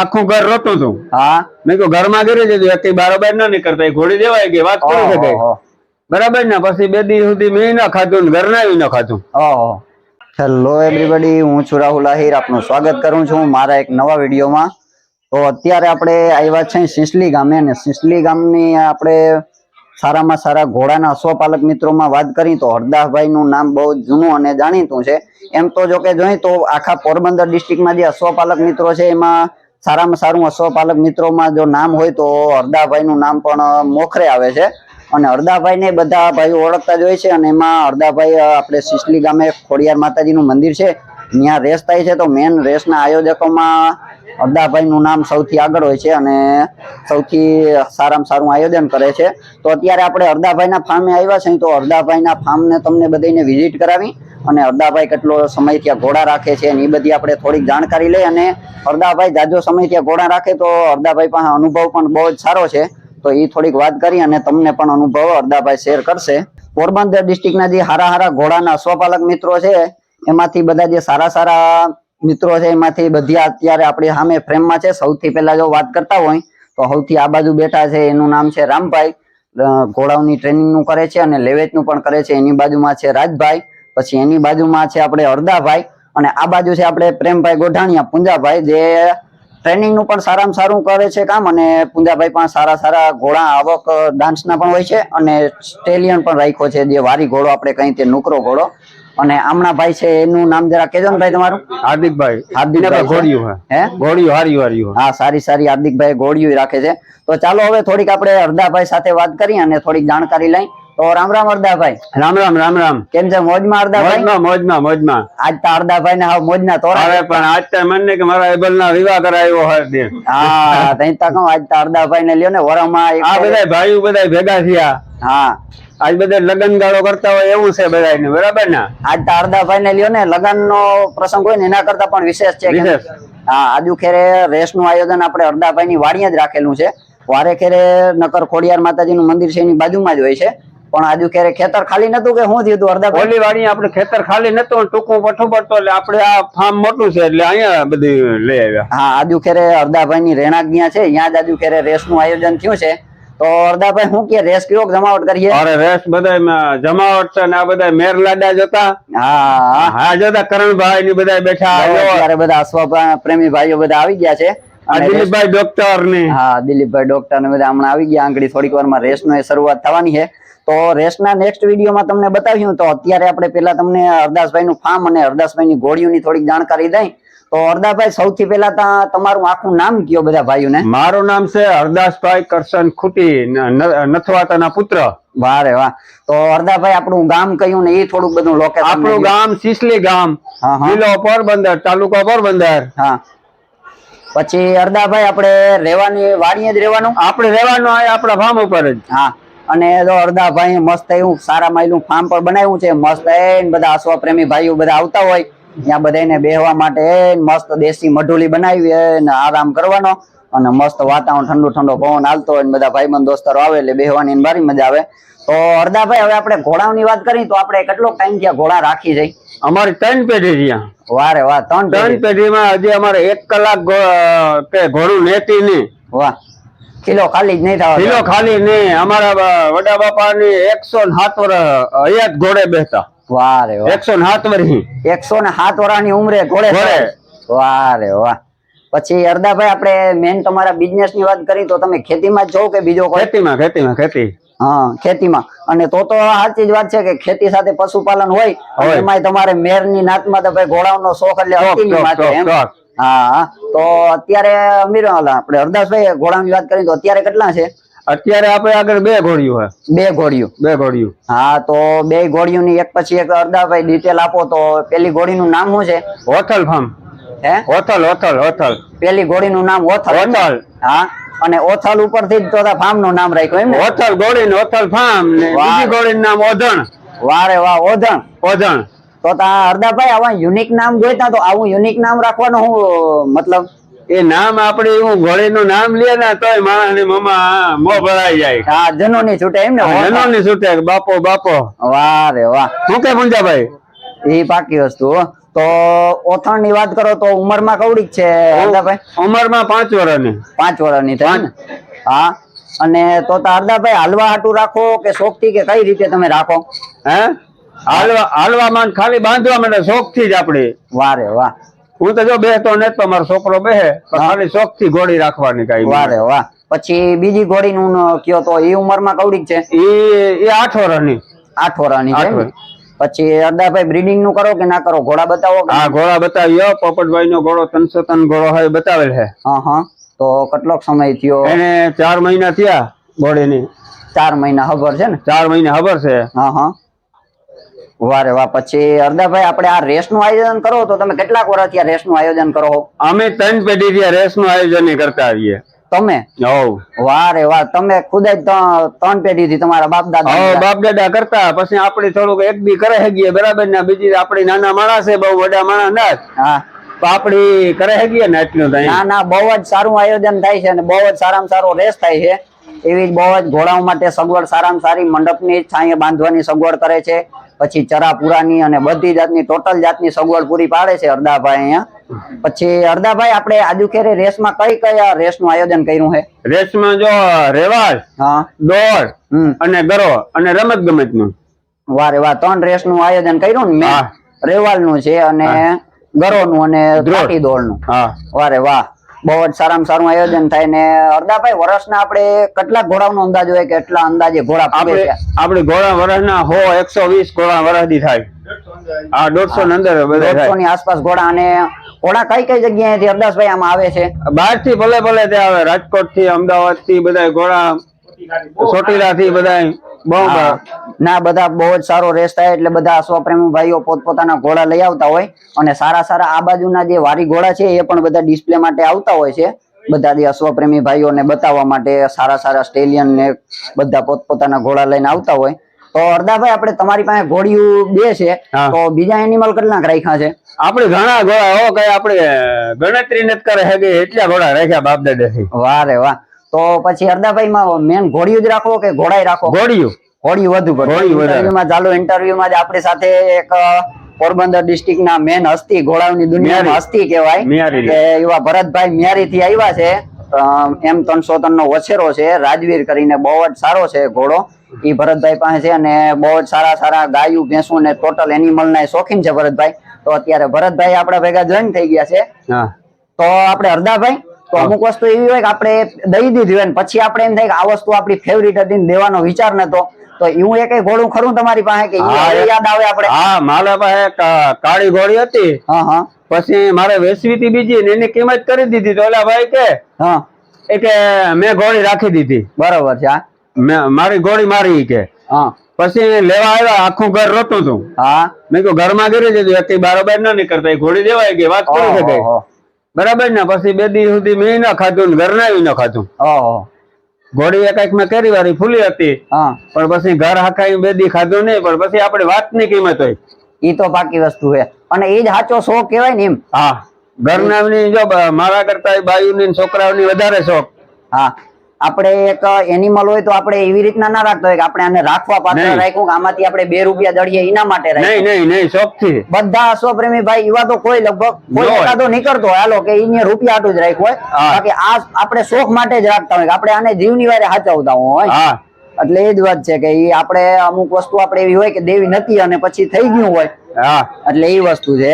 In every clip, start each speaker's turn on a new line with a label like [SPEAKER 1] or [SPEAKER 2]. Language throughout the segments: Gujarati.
[SPEAKER 1] આખું ઘર રોતું હતું.
[SPEAKER 2] હા.
[SPEAKER 1] મેં કહ્યું ઘરમાં ગીરી જતું બારોબાર ના નીકળતા. ઘોડી દેવાય કે વાત કરી શકે બરાબર ને? પછી બે દિવસ સુધી મેં ના ખાધું ઘર ના ન ખાધું.
[SPEAKER 2] હેલો એવરીબડી હું છું રાહુલ આહિર. આપનું સ્વાગત કરું છું મારા એક નવા વિડીયોમાં. તો અત્યારે આપણે આવ્યા છે સિસલી ગામે અને સિસલી ગામની આપણે સારામાં સારા ઘોડાના અશ્વપાલક મિત્રોમાં વાત કરી તો હરદાસભાઈ નું નામ બહુ જૂનું અને જાણીતું છે. એમ તો જો કે જોઈએ તો આખા પોરબંદર ડિસ્ટ્રિક્ટમાં જે અશ્વપાલક મિત્રો છે એમાં સારામાં સારું અશ્વપાલક મિત્રોમાં જો નામ હોય તો હરદાભાઈ નું નામ પણ મોખરે આવે છે. અને હરદાભાઈ ને બધા ભાઈઓ ઓળખતા જ હોય છે અને એમાં હરદાભાઈ આપણે સિસલી ગામે ખોડિયાર માતાજીનું મંદિર છે. ત્યાં રેસ થાય છે તો મેન રેસના આયોજકોમાં હરદાભાઈ નું નામ સૌથી આગળ હોય છે અને સૌથી સારામાં સારું આયોજન કરે છે. તો અત્યારે આપણે હરદાભાઈના ફાર્મે આવ્યા છે તો હરદાભાઈના ફાર્મને તમને બધાને વિઝિટ કરાવી. અને હરદાભાઈ કેટલો સમય ત્યાં ઘોડા રાખે છે એ બધી આપણે થોડીક જાણકારી લઈ અને હરદાભાઈ જાજો સમય ત્યાં ઘોડા રાખે તો હરદાભાઈ પાસે અનુભવ પણ બહુ જ સારો છે. તો એ થોડીક વાત કરી અને તમને પણ અનુભવ હરદાભાઈ શેર કરશે. પોરબંદર ડિસ્ટ્રિક્ટના જે હારા હારા ઘોડાના અશ્વપાલક મિત્રો છે, એમાંથી બધા જે સારા સારા મિત્રો છે, એમાંથી બધી અત્યારે આપણી સામે ફ્રેમમાં છે. સૌથી પહેલા જો વાત કરતા હોય, તો સૌથી આ બાજુ બેઠા છે, એનું નામ છે રામભાઈ. ઘોડાઓની ટ્રેનિંગનું કરે છે અને લેવેચનું પણ કરે છે. એની બાજુમાં છે રાજભાઈ. પછી એની બાજુમાં છે આપણે હરદાભાઈ અને આ બાજુ છે આપણે પ્રેમભાઈ ગોઢાણીયા પુંજાભાઈ જે ટ્રેનિંગનું પણ સારામાં સારું કરે છે કામ અને પુંજાભાઈ પણ સારા સારા ઘોડા આવક ડાન્સના પણ હોય છે અને સ્ટેલિયન પણ રાખ્યો છે જે વારી ઘોડો આપણે કહીએ તે નુકરો ઘોડો. અને આમના ભાઈ છે એનું નામ જરા કેજો ને ભાઈ તમારું?
[SPEAKER 1] હાર્દિકભાઈ.
[SPEAKER 2] હાર્દિકભાઈ?
[SPEAKER 1] ઘોડિયું હે.
[SPEAKER 2] હે?
[SPEAKER 1] ઘોડિયું હાર્યું હાર્યું
[SPEAKER 2] હા. સારી સારી હાર્દિકભાઈ ઘોડિયું રાખે છે. તો ચાલો હવે થોડીક આપણે હરદાભાઈ સાથે વાત કરી અને થોડીક જાણકારી લઈ. તો રામ રામ હરદાભાઈ
[SPEAKER 1] રામ રામ રામ રામ.
[SPEAKER 2] કેમ છે? મોજમાં હરદાભાઈ
[SPEAKER 1] મોજમાં મોજમાં મોજમાં.
[SPEAKER 2] આજ તો હરદાભાઈ ને મોજના તોરા.
[SPEAKER 1] હવે પણ આજ તો મને કે મારા એબલ ના વિવાહ કરાયો હોય તે.
[SPEAKER 2] હા તઈ તો કહું આજ તો હરદાભાઈ ને લ્યો ને વરમાં
[SPEAKER 1] આ બધા ભાઈઓ બધા ભેગા થયા.
[SPEAKER 2] હા.
[SPEAKER 1] આજ બધા લગન ગાળો કરતા હોય એવું છે બધા બરાબર ને?
[SPEAKER 2] આજ તો હરદાભાઈ ને લ્યો ને લગન નો પ્રસંગ હોય ને એના કરતા પણ વિશેષ છે. હા આજુ ખેરે રેસનું આયોજન આપણે હરદાભાઈ ની વાડીએ જ રાખેલું છે. વારે ખેરે નકર ખોડિયાર માતાજી નું મંદિર છે એની બાજુમાં જ હોય છે. પણ આજુ ક્યારે ખેતર ખાલી નતું કે શું થયું હતું
[SPEAKER 1] ઓલી વાળી આપણે ખેતર ખાલી નતું ટૂંકું પઠું પડતો એટલે આપણે આ ફાર્મ મોટું છે એટલે અહીંયા બધી લઈ આવ્યા.
[SPEAKER 2] હા આજુ ખેરે હરદાભાઈ ની રહેણાંક ત્યાં છે ત્યાં જ આજુ ખેરે રેસનું આયોજન થયું છે. તો અર્ધાભાઈ શું કે રેસ કયો જમાવટ કરીએ?
[SPEAKER 1] અરે રેસ બધા જમાવટ છે ને આ બધા મેર લાડા જતા
[SPEAKER 2] હા.
[SPEAKER 1] હા જતા કરણભાઈ ની બધા બેઠા
[SPEAKER 2] અત્યારે બધા અશ્વ પ્રેમી ભાઈઓ બધા આવી ગયા છે.
[SPEAKER 1] દિલીપભાઈ ડોક્ટર ને.
[SPEAKER 2] હા દિલીપભાઈ ડોક્ટર ને બધા હમણાં આવી ગયા. આંગળી થોડીક વારમાં રેસ નો શરૂઆત થવાની છે. તો રેસના નેક્સ્ટ વિડીયોમાં તમને બતાવ્યું તો અત્યારે આપણે પેલા તમને હરદાસભાઈ નું ફાર્મ અને હરદાસભાઈ ની ઘોડીઓની થોડીક જાણકારી દઈ. તો હરદાસભાઈ સૌથી પહેલા તમારું આખું નામ કયો બધા ભાઈઓને?
[SPEAKER 1] મારું નામ છે હરદાસભાઈ કરશન ખૂટી નથવાતાના પુત્ર.
[SPEAKER 2] વારે વાહ. તો હરદાભાઈ આપણું ગામ કયું ને એ થોડુંક બધું લોકેશન
[SPEAKER 1] આપણું ગામ સિસલી ગામ. જિલ્લો પોરબંદર તાલુકો પોરબંદર.
[SPEAKER 2] હા. પછી હરદાભાઈ આપણે રહેવાની વાડીએ જ રહેવાનું?
[SPEAKER 1] આપણે રહેવાનું આપણા ફાર્મ ઉપર જ.
[SPEAKER 2] હા. અને જો અડધાભાઈ મસ્ત એવું સારા માયલું ફાર્મ પણ બનાવ્યું છે. મસ્ત એન બધા અશ્વ પ્રેમી ભાઈઓ બધા આવતા હોય. ત્યાં બધાને બેહવા માટે મસ્ત દેશી મઢુલી બનાવી અને આરામ કરવાનો અને મસ્ત વાતાવરણ ઠંડુ ઠંડો પવન હાલતો હોય ને બધા ભાઈબંધ દોસ્તારો આવે એટલે બેહવાની ભારી મજા આવે. તો અડધાભાઈ હવે આપણે ઘોડાની વાત કરી તો આપણે કેટલો ટાઈમ ત્યાં ઘોડા રાખી જઈ
[SPEAKER 1] અમારી ત્રણ પેઢી ત્યાં.
[SPEAKER 2] વારે વાહ ત્રણ
[SPEAKER 1] ત્રણ પેઢીમાં હજી અમારે એક કલાક ઘોડું લેતી નહીં.
[SPEAKER 2] વાહ. કિલો ખાલી જ નહીં થવા
[SPEAKER 1] કિલો ખાલી નહીં. અમારા વડા બાપા ની એકસો ને સાત વર્ષ હયાત ઘોડે બેસતા
[SPEAKER 2] વારે
[SPEAKER 1] એકસો ને સાત વર્ષ
[SPEAKER 2] એકસો ને સાત વર્ષની ઉંમરે ઘોડે
[SPEAKER 1] ઘોડે.
[SPEAKER 2] વારે વાહ પછી હરદાભાઈ આપણે મેન તમારા બિઝનેસની વાત કરી તો તમે ખેતીમાં જ છો કે બીજો કોઈ?
[SPEAKER 1] ખેતીમાં ખેતીમાં ખેતી.
[SPEAKER 2] હા ખેતીમાં. અને તો તો સાચી જ વાત છે કે ખેતી સાથે પશુપાલન હોય એમાં. તમારે મેરની નાતમાં તો ભાઈ ઘોડાઓનો શોખ એટલે છે. હા. તો અત્યારે અમીર આપણે હરદાસભાઈ ઘોડાની વાત કરી તો અત્યારે કેટલા છે?
[SPEAKER 1] અત્યારે આપણે આગળ બે ઘોડીઓ હે
[SPEAKER 2] બે ઘોડીઓ.
[SPEAKER 1] બે ઘોડિયું
[SPEAKER 2] હા તો બે ઘોડીઓની એક પછી એક અરદાભાઈ ડિટેલ આપો તો પેલી ઘોડીનું નામ શું છે?
[SPEAKER 1] હોથલ ફાર્મ.
[SPEAKER 2] હે?
[SPEAKER 1] હોથલ હોથલ હોથલ.
[SPEAKER 2] પેલી ઘોડીનું નામ ઓથલ એમ
[SPEAKER 1] હોથલ.
[SPEAKER 2] હા અને ઓથલ ઉપરથી જ તો ફાર્મનું નામ રાખ્યું એમ
[SPEAKER 1] હોથલ ગોળી ને હોથલ ફાર્મ ને. બીજી ગોળી નામ ઓધણ.
[SPEAKER 2] વારે વાહ ઓધણ.
[SPEAKER 1] ઓધણ.
[SPEAKER 2] તો તા હરદાભાઈ આવા યુનિક નામ જોઈતા તો આવું યુનિક નામ રાખવાનો હું મતલબ?
[SPEAKER 1] એ નામ આપણે એવું ઘોડી નું નામ લે ને તોય માણસ ને મમા મો ભરાઈ જાય.
[SPEAKER 2] હા જનો ની છૂટે એમ ને.
[SPEAKER 1] જનો ની? છૂટે બાપો બાપો.
[SPEAKER 2] વાહ રે વાહ.
[SPEAKER 1] શું કે મુંજાભાઈ?
[SPEAKER 2] એ પાકી વસ્તુ હો. તો ઓથણની વાત કરો તો ઉંમરમાં કવડીક છે હરદાભાઈ?
[SPEAKER 1] ઉંમરમાં પાંચ વર્ષની
[SPEAKER 2] પાંચ વર્ષની થઈ ને? હા. અને તો તો હરદાભાઈ હાલવા હાટું રાખો કે શોખથી કે કઈ રીતે તમે રાખો?
[SPEAKER 1] હે? હાલવા હાલવામાં ખાલી બાંધવા માટે શોખથી જ આપડે
[SPEAKER 2] વારે વાહ.
[SPEAKER 1] હું તો જો બેસતો ને તો મારો છોકરો બેહે ખાલી શોખથી ઘોડી રાખવાની કઈ
[SPEAKER 2] વારે વાહ. પછી બીજી ઘોડી નું કયો તો એ ઉંમરમાં કવડીક છે?
[SPEAKER 1] એ એ આઠ વર્ષની
[SPEAKER 2] આઠ વર્ષની છે પછી હરદાભાઈ બ્રીડિંગનું કરો કે ના કરો? ઘોડા બતાવો
[SPEAKER 1] હા ઘોડા બતાવ્યો પોપટભાઈ નો ઘોડો ત્રણસો ત્રણ ઘોડો હોય બતાવેલ છે
[SPEAKER 2] હા હા. તો કેટલોક સમય થયો?
[SPEAKER 1] એને ચાર મહિના થયા ઘોડીની.
[SPEAKER 2] ચાર મહિના ખબર છે ને?
[SPEAKER 1] ચાર મહિના ખબર છે.
[SPEAKER 2] હા હા. વારે વાહ. પછી હરદાભાઈ આપણે આ રેસનું આયોજન કરો તો તમે કેટલાક વર્ષથી આ રેસનું આયોજન કરો
[SPEAKER 1] અમે ત્રણ પેઢી થી રેસનું આયોજન કરતા આવીએ.
[SPEAKER 2] તમે? વાહ તમે ખુદ જ ત્રણ પેઢી થી તમારા બાપ દાદા
[SPEAKER 1] બાપ દાદા કરતા. પછી આપણે થોડુંક એક બી કરે હગીએ બરાબર ને? બીજી આપણી નાના માણસ છે બહુ બધા માણસ ના આપડી
[SPEAKER 2] હા.
[SPEAKER 1] તો આપણી કરે હગીએ ને એટલું થાય
[SPEAKER 2] ના ના બહુ જ સારું આયોજન થાય છે અને બહુ જ સારામાં સારો રેસ થાય છે. એવી જ બહુ જ ઘોડાઓ માટે સગવડ સારામાં સારી મંડપની છાંયે બાંધવાની સગવડ કરે છે. પછી ચરાપુરાની અને બધી જાતની ટોટલ જાતની સગવડ પૂરી પાડે છે હરદાભાઈ અહીંયા. પછી હરદાભાઈ આપણે આજુકેરે રેસમાં કઈ કયા રેસનું આયોજન કર્યું છે?
[SPEAKER 1] રેસમાં જો રેવાજ
[SPEAKER 2] હા.
[SPEAKER 1] દોડ
[SPEAKER 2] હમ.
[SPEAKER 1] અને ગરો અને રમત ગમતનું
[SPEAKER 2] વારે વાહ ત્રણ રેસનું આયોજન કર્યું ને. મેં. રેવાલનું છે અને ગરો નું અને દોડનું
[SPEAKER 1] હા.
[SPEAKER 2] વારે વાહ. બહુ જ સારામાં સારું આયોજન થાય ને હરદાભાઈ વર્ષના આપણે કેટલાક ઘોડાનો અંદાજ હોય કેટલા અંદાજે ઘોડા
[SPEAKER 1] આપણે
[SPEAKER 2] છે
[SPEAKER 1] આપણે ઘોડા વર્ષના હો એકસો વીસ ઘોડા વર્ષથી થાય. હા દોઢસો ને અંદર
[SPEAKER 2] દોઢસો ની આસપાસ ઘોડા અને ઘોડા કઈ કઈ જગ્યાએથી હરદાસભાઈ આમાં આવે છે?
[SPEAKER 1] બહારથી ભલે ભલે તે આવે રાજકોટથી અમદાવાદથી બધા ઘોડા ચોટીલા થી બધા બહુ
[SPEAKER 2] ના બધા બહુ જ સારો રેસ થાય એટલે બધા સ્વપ્રેમી ભાઈઓ પોતપોતાના ઘોડા લઈ આવતા હોય અને સારા સારા આ બાજુના જે વારી ઘોડા છે એ પણ બધા ડિસ્પ્લે માટે આવતા હોય છે. બધા જે અશ્વપ્રેમી ભાઈઓને બતાવવા માટે સારા સારા સ્ટેલિયન ને બધા પોતપોતાના ઘોડા લઈને આવતા હોય. તો અર્ધાભાઈ આપણે તમારી પાસે ઘોડિયું બે છે. તો બીજા એનિમલ કેટલાક રાખ્યા છે?
[SPEAKER 1] આપણે ઘણા ઘોડા હો કઈ આપણે ગણતરી નથી કરે હગે એટલા ઘોડા રાખ્યા બાપ દાદા
[SPEAKER 2] વાહ રે વાહ. તો પછી હરદાભાઈ માં મેન ઘોડિયું જ રાખો કે ઘોડાય રાખો?
[SPEAKER 1] ઘોડિયું.
[SPEAKER 2] ઘોડિયું વધુ
[SPEAKER 1] ઘોડિયું
[SPEAKER 2] ચાલુ ઇન્ટરવ્યુમાં જ આપણી સાથે એક પોરબંદર ડિસ્ટ્રિક્ટ ના મેન હસ્તી ઘોડાઓની દુનિયામાં હસ્તી કહેવાય. કે એવા ભરતભાઈ મિયારી થી આવ્યા છે. એમ ત્રણસો ત્રણ નો વછેરો છે. રાજવીર કરીને બહુ જ સારો છે ઘોડો. ઈ ભરતભાઈ પાસે છે અને બહુ જ સારા સારા ગાયું ભેંસું ને ટોટલ એનિમલ ના શોખીન છે ભરતભાઈ. તો અત્યારે ભરતભાઈ આપડા ભેગા જોઈન થઈ ગયા છે. તો આપણે હરદાભાઈ તો અમુક વસ્તુ એવી હોય કે આપણે દઈ દીધી હોય પછી આપણે એમ થાય કે આ વસ્તુ આપણી ફેવરિટ હતી દેવાનો વિચાર નતો. તો એવું એક ઘોડું ખરું તમારી પાસે કે
[SPEAKER 1] હા,
[SPEAKER 2] યાદ આવે આપણે?
[SPEAKER 1] હા મારા પાસે કાળી ઘોડી હતી.
[SPEAKER 2] હા હા.
[SPEAKER 1] પછી મારે વેચવી હતી બીજી ને એની કિંમત કરી દીધી. તો ઓલા ભાઈ કે
[SPEAKER 2] હા.
[SPEAKER 1] એ કે મેં ઘોડી રાખી દીધી.
[SPEAKER 2] બરોબર છે હા.
[SPEAKER 1] મેં મારી ઘોડી મારી કે.
[SPEAKER 2] હા.
[SPEAKER 1] પછી લેવા આવ્યા આખું ઘર રોતું હતું
[SPEAKER 2] હા.
[SPEAKER 1] મેં કહ્યું ઘરમાં ગીરી દીધું એક બારોબાર ન નીકળતા. એ ઘોડી દેવાય ગઈ. વાત કરી
[SPEAKER 2] ઓહો.
[SPEAKER 1] બરાબર ને? પછી બે દી સુધી મેં ન ખાધું ને ઘરના ન ખાધું. ઘોડી એક મેં કેરી વાળી ફૂલી હતી.
[SPEAKER 2] હા.
[SPEAKER 1] પણ પછી ઘર હાકાઈ બે દી ખાધું નહીં પણ પછી આપણે વાતની કિંમત હોય.
[SPEAKER 2] ઈ તો પાકી વસ્તુ છે. અને એ જ સાચો શોખ કહેવાય ને એમ.
[SPEAKER 1] હા. ઘરના જો બ- મારા કરતા બાયુની ને છોકરાઓની વધારે શોખ.
[SPEAKER 2] હા. આપણે એક એનિમલ હોય તો આપણે એવી રીતના ના રાખતો હોય કે આપણે આને રાખવા પાત્ર રાખ્યું કે આમાંથી આપણે બે રૂપિયા દળીએ એના માટે
[SPEAKER 1] નહીં નહીં નહીં શોખથી.
[SPEAKER 2] બધા અશ્વપ્રેમી ભાઈ એવા તો કોઈ લગભગ કોઈ એકાદો નીકળતો હોય. હાલો કે એને રૂપિયા આટું જ રાખ્યું હોય. બાકી આ આપણે શોખ માટે જ રાખતા હોય કે આપણે આને જીવની વારે હાચવતા હોય.
[SPEAKER 1] હા.
[SPEAKER 2] એટલે એ જ વાત છે કે આપણે અમુક વસ્તુ આપણે એવી હોય કે દેવી નથી અને પછી થઈ ગયું હોય.
[SPEAKER 1] હા.
[SPEAKER 2] એટલે એ વસ્તુ છે.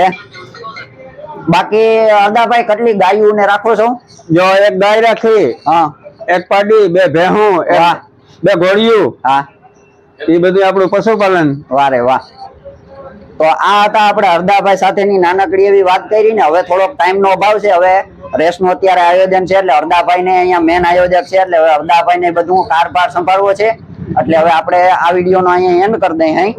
[SPEAKER 2] બાકી અદાભાઈ કેટલી ગાયું ને રાખો છો?
[SPEAKER 1] જો એક ગાય રાખી.
[SPEAKER 2] હા.
[SPEAKER 1] એક પાડી બે ભેહું બે ઘોડિયું
[SPEAKER 2] હા.
[SPEAKER 1] એ બધું આપણું પશુપાલન.
[SPEAKER 2] વારે વાહ. તો આ હતા આપણે હરદાભાઈ સાથેની નાનકડી એવી વાત કરી ને હવે થોડોક ટાઈમ નો અભાવ છે હવે રેસનું અત્યારે આયોજન છે એટલે હરદાભાઈ ને અહીંયા મેન આયોજક છે એટલે હવે હરદાભાઈ ને બધું કારભાર સંભાળવો છે એટલે હવે આપણે આ વીડિયો નો અહીંયા એન્ડ કરી દઈએ અહીં.